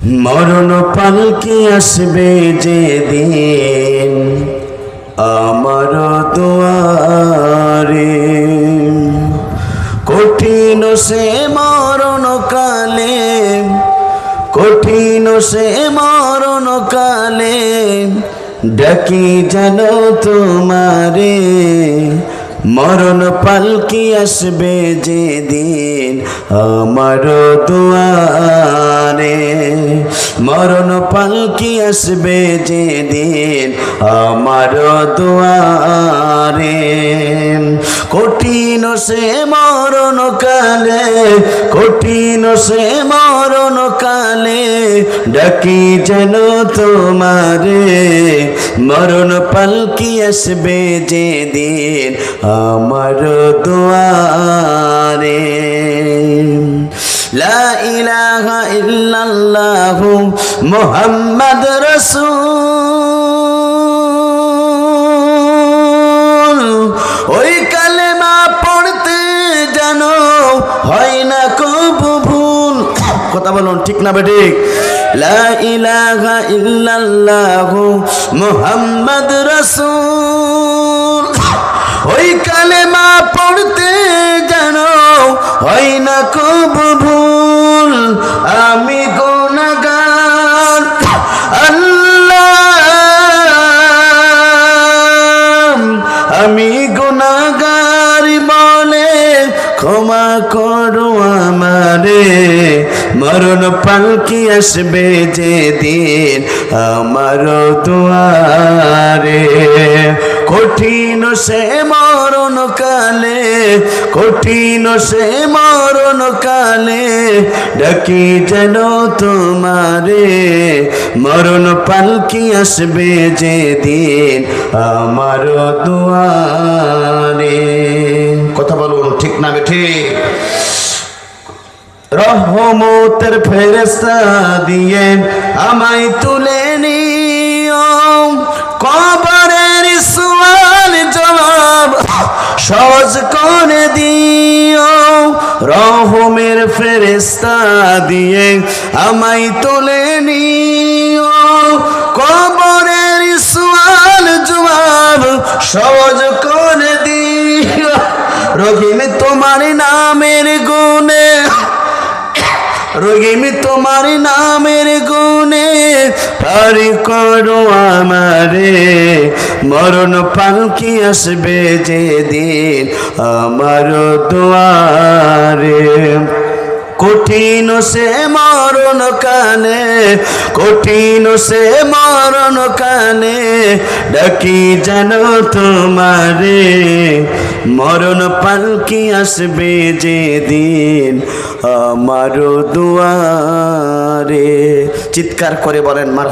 মরণ পালকি আসবে যে দিন আমার দুয়ারে। কঠিন সে মরণ কালে, কঠিন সে মরণ কালে ডাকি জানো তোমারে। মরণ পালকি আসবে যে দিন আমার দুয়ারে। মরণ পালকি আসবে যে দিন আমার দুয়ারে কঠিন সে মরণ কালে, কঠিন সে মরণ কালে ডাকি যেন তোমারে। মরণ পালকি আসবে যে দিন আমার দুয়ারে মুহাম্মাদ রাসূল। ওই কালেমা পড়তে জানো হয় না কবু ভুল। কথা বলুন, ঠিক না বেঠিক লা ইলাহা ইল্লাল্লাহু মুহাম্মাদ রাসূল। ওই কালেমা পড়তে জানো হয় না কবু ভুল। আমি গুনাহগার ক্ষমা করো আমারে। মরণ পালকি আসবে যে দিন আমার দুয়ারে। কঠিন সে মরণ কালে, কঠিন সে মরণ কালে ডাকি যেন তোমারে। মরণ পালকি আসবে যে দিন আমার দুয়ারে। কথা বলুন, ঠিক না বেঠি রহমতের ফেরেস্তা দিয়ে আমায় তুলে নিও। কবরের সওয়াল জবাব সহজ করে দিও। রহমের ফেরেস্তা দিয়ে আমায় তুলে নিও। কবরের সওয়াল জবাব সহজ রহিম তোমার নামের গুণে, রহিম তোমার নামের গুণে, পারি করো আমারে। মরণ পালকি আসবে যে দিন আমার দুয়ারে? কঠিন সে মরণ কানে, কঠিন সে মরণ কানে, ডাকি জানো তোমারে। মরণ পালকি আসবে যে দিন আমার দুয়ারে? চিৎকার করে বলেন মার